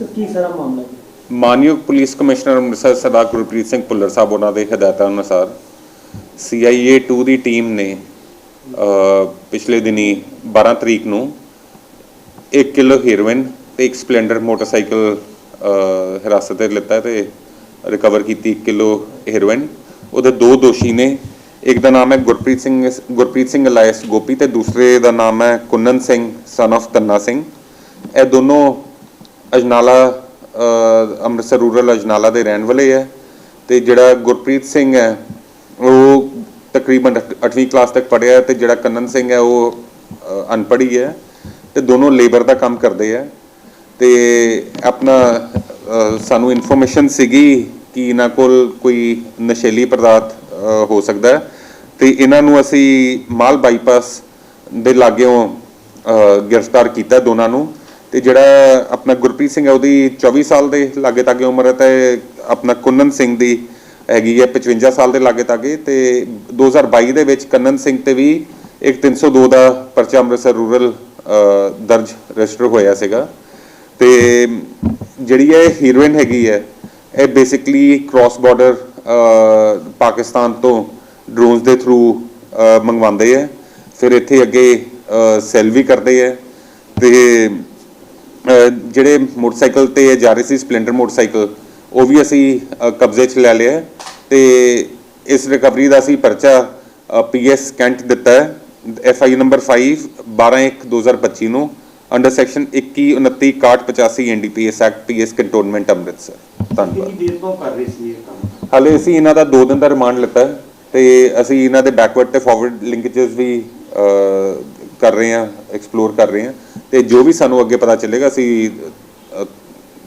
ਤਾਂ ਕੀ ਸਾਰਾ ਮਾਮਲਾ ਜੀ? ਮਾਨਯੋਗ ਪੁਲਿਸ ਕਮਿਸ਼ਨਰ ਅੰਮ੍ਰਿਤਸਰ ਸਰਦਾਰ ਗੁਰਪ੍ਰੀਤ ਸਿੰਘ ਭੁੱਲਰ ਸਾਹਿਬ ਉਹਨਾਂ ਦੇ ਹਦਾਇਤਾਂ ਅਨੁਸਾਰ CIA 2 ਦੀ ਟੀਮ ਨੇ ਅ, ਪਿਛਲੇ ਦਿਨੀ 12 ਤਰੀਕ ਨੂੰ 1 ਕਿਲੋ ਹੈਰੋਇਨ ਤੇ ਇੱਕ ਸਪਲੈਂਡਰ ਮੋਟਰਸਾਈਕਲ ਅ, ਹਿਰਾਸਤ ਤੇ ਲਿੱਤਾ ਹੈ ਤੇ ਰਿਕਵਰ ਕੀਤੀ 1 ਕਿਲੋ ਹੀਰੋਇਨ ਉਹਦੇ ਦੋ ਦੋਸ਼ੀ ਨੇ ਇੱਕ ਦਾ ਨਾਮ ਹੈ ਗੁਰਪ੍ਰੀਤ ਸਿੰਘ ਗੁਰਪ੍ਰੀਤ ਸਿੰਘ ਅਲਾਇਸ ਗੋਪੀ ਤੇ ਦੂਸਰੇ ਦਾ ਨਾਮ ਹੈ ਕੁੰਨਨ ਸਿੰਘ ਸਨ of ਤੰਨਾ ਸਿੰਘ। ਇਹ ਦੋਨੋਂ ਅਜਨਾਲਾ ਅੰਮ੍ਰਿਤਸਰ ਰੂਰਲ ਅਜਨਾਲਾ ਦੇ ਰਹਿਣ ਵਾਲੇ ਹੈ ਤੇ ਜਿਹੜਾ ਗੁਰਪ੍ਰੀਤ ਸਿੰਘ ਹੈ, ਉਹ ਤਕਰੀਬਨ 8ਵੀਂ ਕਲਾਸ ਤੱਕ ਪੜ੍ਹਿਆ ਹੈ ਤੇ ਜਿਹੜਾ ਕੰਨਨ ਸਿੰਘ ਹੈ, ਉਹ ਅਨਪੜ੍ਹੀ ਹੈ ਤੇ ਦੋਨੋਂ ਲੇਬਰ ਦਾ ਕੰਮ ਕਰਦੇ ਹੈ ਤੇ ਆਪਣਾ ਸਾਨੂੰ ਇਨਫੋਰਮੇਸ਼ਨ ਸੀਗੀ ਕਿ ਇਹਨਾਂ ਕੋਲ ਕੋਈ ਨਸ਼ੀਲੀ ਪਦਾਰਥ ਹੋ ਸਕਦਾ ਹੈ ਤੇ ਇਹਨਾਂ ਨੂੰ ਅਸੀਂ ਮਾਲ ਬਾਈਪਾਸ ਦੇ ਲਾਗਿਓਂ ਗ੍ਰਿਫਤਾਰ ਕੀਤਾ ਦੋਨਾਂ ਨੂੰ ਤੇ ਜਿਹੜਾ ਆਪਣਾ ਗੁਰਪ੍ਰੀਤ ਸਿੰਘ ਹੈ, ਉਹਦੀ 24 ਸਾਲ ਦੇ ਲਾਗੇ ਤਾਗੇ ਉਮਰ ਹੈ ਤੇ ਆਪਣਾ ਕੁੰਨਨ ਸਿੰਘ ਦੀ ਹੈਗੀ ਹੈ 55 ਸਾਲ ਦੇ ਲਾਗੇ ਤਾਗੇ ਤੇ 2022 ਦੇ ਵਿੱਚ ਕੰਨਨ ਸਿੰਘ ਤੇ ਵੀ ਇੱਕ 302 ਦਾ ਪਰਚਾ ਅੰਮ੍ਰਿਤਸਰ ਰੂਰਲ ਦਰਜ ਰਜਿਸਟਰ ਹੋਇਆ ਸੀਗਾ। ਤੇ ਜਿਹੜੀ ਇਹ ਹੀਰੋਇਨ ਹੈਗੀ ਹੈ, ਇਹ ਬੇਸਿਕਲੀ ਕ੍ਰਾਸ ਬਾਰਡਰ ਪਾਕਿਸਤਾਨ ਤੋਂ ਡਰੋਨਸ ਦੇ ਥਰੂ ਮੰਗਵਾਉਂਦੇ ਹੈ। ਫਿਰ ਇੱਥੇ ਅੱਗੇ ਸੈਲ ਵੀ ਕਰਦੇ ਹੈ। ਤੇ ਜਿਹੜੇ ਮੋਟਰਸਾਈਕਲ ਤੇ ਜਾ ਰਹੇ ਸੀ ਸਪਲੈਂਡਰ ਮੋਟਰਸਾਈਕਲ ਉਹ ਵੀ ਅਸੀਂ ਕਬਜ਼ੇ 'ਚ ਲੈ ਲਿਆ ਤੇ ਇਸ ਰਿਕਵਰੀ ਦਾ ਅਸੀਂ ਪਰਚਾ ਪੀਐਸ ਕੈਂਟ ਦਿੱਤਾ ਹੈ ਐਫਆਈ ਨੰਬਰ 5 12/1/2025 ਨੂੰ under section 21 29 61 85 NDPS act PS cantonment Amritsar. ਧੰਨਵਾਦ। ਦੇਰ ਤੋਂ ਕਰ ਰਹੇ ਸੀ ਇਹ ਕੰਮ? ਹਾਲੇ ਅਸੀਂ ਇਹਨਾਂ ਦਾ 2 ਦਿਨ ਦਾ ਰਿਮਾਂਡ ਲਿੱਤਾ ਤੇ ਅਸੀਂ ਇਹਨਾਂ ਦੇ ਬੈਕਵਰਡ ਤੇ ਫਾਰਵਰਡ ਲਿੰਕੇजेस ਵੀ ਕਰ ਰਹੇ ਹਾਂ ਐਕਸਪਲੋਰ ਕਰ ਰਹੇ ਹਾਂ। ਤੇ ਜੋ ਵੀ ਸਾਨੂੰ ਅੱਗੇ ਪਤਾ ਚੱਲੇਗਾ ਅਸੀਂ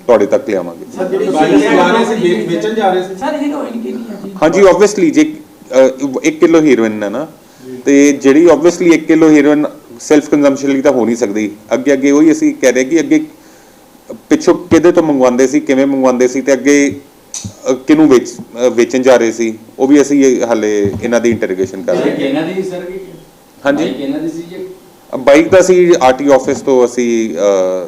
ਤੁਹਾਡੇ ਤੱਕ ਲਿਆਵਾਂਗੇ। ਸਰ ਜਿਹੜੀ ਬਾਈਕ ਜਾ ਰਹੇ ਸੀ ਵੇ- ਵੇਚਣ ਜਾ ਰਹੇ ਸੀ? ਸਰ ਹੀਰੋਇਨ ਕਿੰਨੀ ਹੈ ਜੀ? ਹਾਂਜੀ ਆਬਵੀਅਸਲੀ ਜੇ 1 ਕਿਲੋ ਹੀਰੋਇਨ ਹੈ ਨਾ ਤੇ ਜਿਹੜੀ obviously 1 kilo heroin self consumption ਲਈ ਤਾਂ ਹੋ ਨਹੀਂ ਸਕਦੀ। ਅੱਗੇ ਅੱਗੇ ਉਹੀ ਅਸੀਂ ਕਹਿ ਰਹੇ ਕਿ ਅੱਗੇ ਪਿੱਛੋਂ ਕਿਹਦੇ ਤੋਂ ਮੰਗਵਾਉਂਦੇ ਸੀ ਕਿਵੇਂ ਮੰਗਵਾਉਂਦੇ ਸੀ ਤੇ ਅੱਗੇ ਅਹ, ਕਿਹਨੂੰ ਵੇਚ ਵੇਚਣ ਜਾ ਰਹੇ ਸੀ ਉਹ ਵੀ ਅਸੀਂ ਹਾਲੇ ਇਹਨਾਂ ਦੀ ਇੰਟਰੋਗੇਸ਼ਨ ਕਰ ਰਹੇ ਹਾਂ। ਇਹਨਾਂ ਦੀ ਸਰ ਕੀ ਹਾਂਜੀ। ਬਾਈਕ ਇਹਨਾਂ ਦੀ ਸੀ ਜੀ ਬਾਈਕ ਦਾ ਅਸੀਂ ਆਰਟੀ ਆਫਿਸ ਤੋਂ ਅਸੀਂ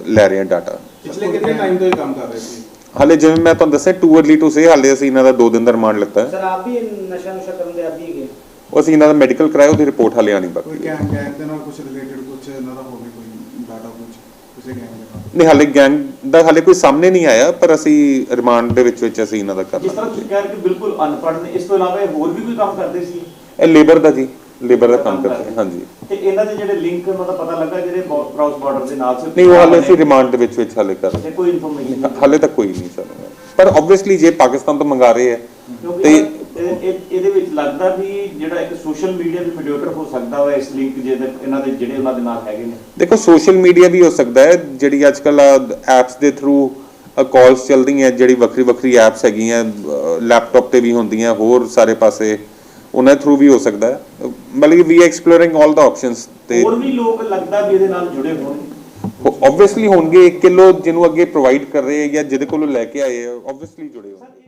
ਲੈ ਰਹੇ ਹਾਂ ਡਾਟਾ ਪਿਛਲੇ ਕਿੰਨੇ ਟਾਈਮ ਤੋਂ ਇਹ ਕੰਮ ਕਰ ਰਹੇ ਸੀ? ਹਾਲੇ ਜਿਵੇਂ ਮੈਂ ਤੁਹਾਨੂੰ ਦੱਸਿਆ ਟੂ ਅਰਲੀ ਟੂ ਸੇ ਹਾਲੇ ਅਸੀਂ ਇਹਨਾਂ ਦਾ 2 ਦਿਨ ਦਾ ਰਿਮਾਂਡ ਲਿੱਤਾ ਹੈ। ਸਰ ਆਪ ਵੀ ਨਸ਼ਾ ਨੁਸ਼ਾ ਕਰਨ ਦੇ ਆਦੀ ਹੈਗੇ? ਉਹ ਅਸੀਂ ਇਹਨਾਂ ਦਾ ਮੈਡੀਕਲ ਕਰਾਇਆ ਉਹਦੀ ਰਿਪੋਰਟ ਹਾਲੇ ਆਣੀ ਕੋਈ ਬਾਕੀ ਹੈ। ਗੈਂਗ ਗੈਂਗ ਦੇ ਨਾਲ ਕੁਝ ਰਿਲੇਟਡ ਕੁਝ ਇਹਨਾਂ ਦਾ ਹੋਵੇ ਕੋਈ ਡਾਟਾ ਕੁਝ ਕਿਸੇ ਗੈਂਗ ਦੇ ਨਾਲ? ਨਹੀਂ ਹਾਲੇ ਗੈਂਗ ਦਾ ਹਾਲੇ ਕੋਈ ਸਾਹਮਣੇ ਨਹੀਂ ਆਇਆ ਪਰ ਅਸੀਂ ਰਿਮਾਂਡ ਦੇ ਵਿੱਚ ਵਿੱਚ ਅਸੀਂ ਇਹਨਾਂ ਦਾ ਕਰ ਜਿਸ ਤਰ੍ਹਾਂ ਤੁਸੀਂ ਕਹਿ ਰਹੇ ਕਿ ਬਿਲਕੁਲ ਅਨਪੜ੍ਹ ਨੇ ਇਸ ਤੋਂ ਇਲਾਵਾ ਇਹ ਹੋਰ ਵੀ ਕੋਈ ਕੰਮ ਕਰਦੇ ਸੀ? ਇਹ ਲੇਬਰ ਦਾ ਜੀ। ਲੇਬਰ ਦਾ ਕੰਮ ਕਰਦੇ ਹਾਂ, ਹਾਂਜੀ। ਤੇ ਇਹਨਾਂ ਦੇ ਜਿਹੜੇ ਲਿੰਕ ਉਹਨਾਂ ਦਾ ਪਤਾ ਲੱਗਾ ਜਿਹੜੇ ਕ੍ਰਾਸ ਬਾਰਡਰ ਦੇ ਨਾਲ ਸੀ ਨਹੀਂ ਉਹ ਹਾਲੇ ਅਸੀਂ ਰਿਮਾਂਡ ਦੇ ਵਿੱਚ ਵਿੱਚ ਹਾਲੇ ਕਰ ਤੇ ਕੋਈ ਇਨਫੋਰਮੇਸ਼ਨ। ਹਾਲੇ ਤੱਕ ਕੋਈ ਨਹੀਂ ਸਾਨੂੰ। ਪਰ ਆਬਵੀਅਸਲੀ ਜੇ ਪਾਕਿਸਤਾਨ ਤੋਂ ਮੰਗਾ ਰਹੇ ਹੈ ਕਿਉਂਕਿ ਤੇ ਇਹ- ਇਹ- ਇਹਦੇ ਵਿੱਚ ਲੱਗਦਾ ਵੀ ਜਿਹੜਾ ਇੱਕ ਸੋਸ਼ਲ ਮੀਡੀਆ ਵੀ ਮੀਡੀਏਟਰ ਹੋ ਸਕਦਾ ਵਾ ਇਸ ਲਿੰਕ ਜਿਹਦੇ ਇਹਨਾਂ ਦੇ ਜਿਹੜੇ ਉਹਨਾਂ ਦੇ ਨਾਲ ਹੈਗੇ ਨੇ। ਦੇਖੋ ਸੋਸ਼ਲ ਮੀਡੀਆ ਵੀ ਹੋ ਸਕਦਾ ਹੈ ਜਿਹੜੀ ਅੱਜ ਕੱਲ ਐਪਸ ਦੇ ਥਰੂ ਕਾਲਸ ਚੱਲਦੀਆਂ ਜਿਹੜੀ ਵੱਖਰੀ ਵੱਖਰੀ ਐਪਸ ਹੈਗੀਆਂ ਲੈਪਟਾਪ ਤੇ ਵੀ ਹੁੰਦੀਆਂ ਹੋਰ ਸਾਰੇ ਪਾਸੇ ਉਹਨਾਂ ਥਰੂ ਵੀ ਹੋ ਸਕਦਾ ਹੈ। ਮਤਲਬ ਵੀ ਐਕਸਪਲੋਰਿੰਗ 올 ਦਾ ਆਪਸ਼ਨਸ ਤੇ ਹੋਰ ਵੀ ਲੋਕ ਲੱਗਦਾ ਵੀ ਇਹਦੇ ਨਾਲ ਜੁੜੇ ਹੋਣਗੇ ਆਬਵੀਅਸਲੀ ਹੋਣਗੇ 1 ਕਿਲੋ ਜਿਹਨੂੰ ਅੱਗੇ ਪ੍ਰੋਵਾਈਡ ਕਰ ਰਹੇ ਹੈ ਜਾਂ ਜਿਹਦੇ ਕੋਲੋਂ ਲੈ ਕੇ ਆਏ ਹੈ ਆਬਵੀਅਸਲੀ ਜੁੜੇ ਹੋਣਗੇ।